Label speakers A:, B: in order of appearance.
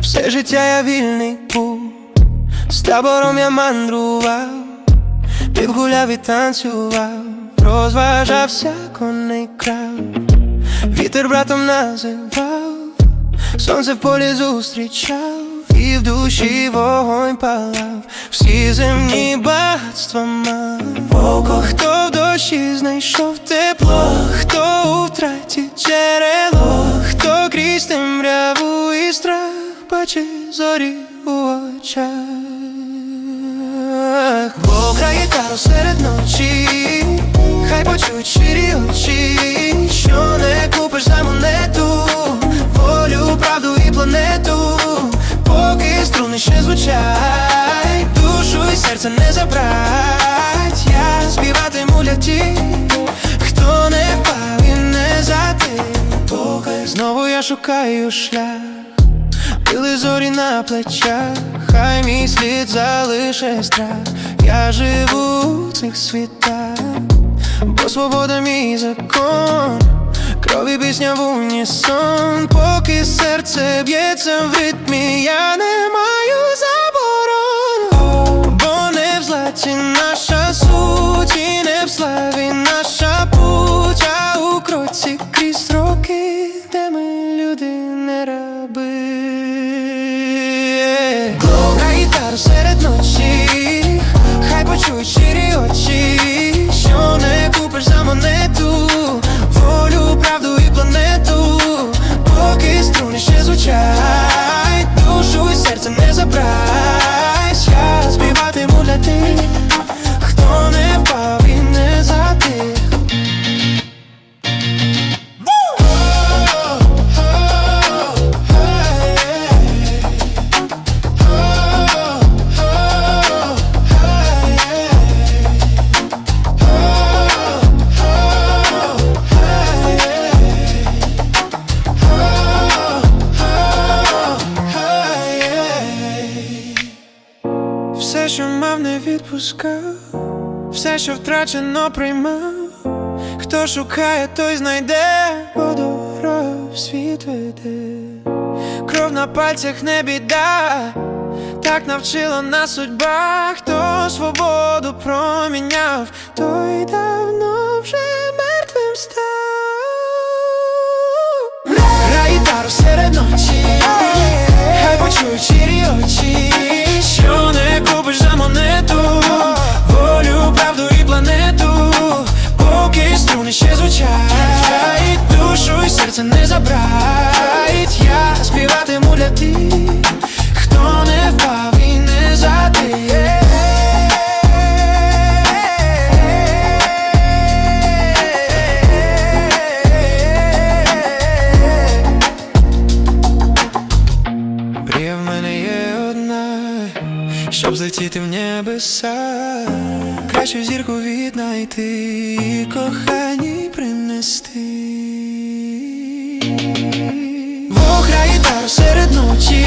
A: Все життя я вільний був, з табором я мандрував, півгуляв і танцював, розважався конний крав, вітер братом називав, сонце в полі зустрічав, і в душі вогонь палав, всі земні багатства мав, Око, хто в дощі знайшов тепло, хто втратить. Бачить зорі у очах. Бог грає гітару серед ночі, хай почують щирі очі, що не купиш за монету, волю, правду і планету, поки струни ще звучать, душу і серце не забрать, я співатиму для тих, хто не впав і не затих, знову я шукаю шлях. Біли зорі на плечах, хай мій слід залише страх. Я живу в цих світах, бо свобода мій закон, крові пісня в унісон, поки серце б'ється в ритмі, я не маю заборон, Все, що мав, не відпускав, все, що втрачено, приймав. Хто шукає, той знайде, бо дорога світ веде. Кров на пальцях не біда, так навчила нас судьба. Хто свободу проміняв, той давно вже мертвим став. Грай серед ночі, співатиму хто не впав і не затих. Мрія в мене є одна, щоб злетіти в небеса, кращу зірку віднайти і коханій принести. Серед ночі,